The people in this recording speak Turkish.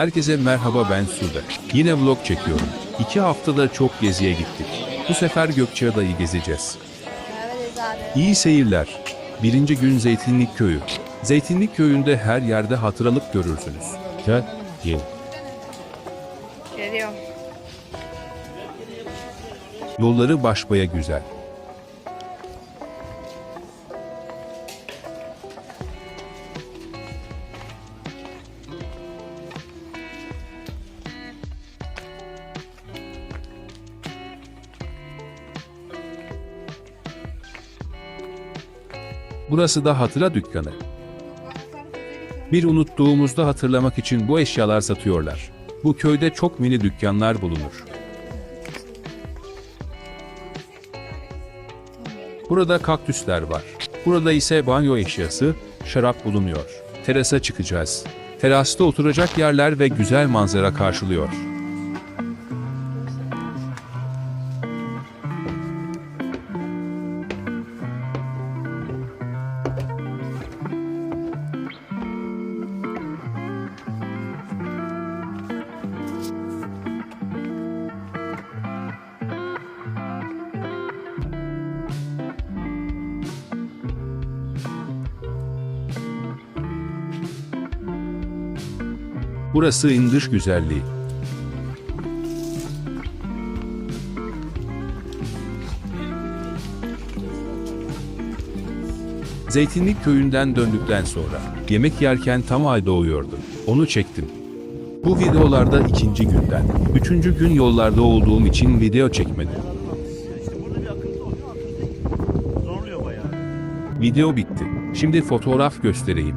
Herkese merhaba ben Sude. Yine vlog çekiyorum. İki haftada çok geziye gittik. Bu sefer Gökçeada'yı gezeceğiz. İyi seyirler. Birinci gün Zeytinlik Köyü. Zeytinlik Köyü'nde her yerde hatıralık görürsünüz. Gel, gel. Geliyorum. Yolları başbaya güzel. Burası da hatıra dükkanı. Bir unuttuğumuzda hatırlamak için bu eşyalar satıyorlar. Bu köyde çok mini dükkanlar bulunur. Burada kaktüsler var. Burada ise banyo eşyası, şarap bulunuyor. Terasa çıkacağız. Terasta oturacak yerler ve güzel manzara karşılıyor. Burası indış güzelliği. Zeytinlik köyünden döndükten sonra yemek yerken tam ay doğuyordu. Onu çektim. Bu videolarda ikinci günden, üçüncü gün yollarda olduğum için video çekmedim. Video bitti. Şimdi fotoğraf göstereyim.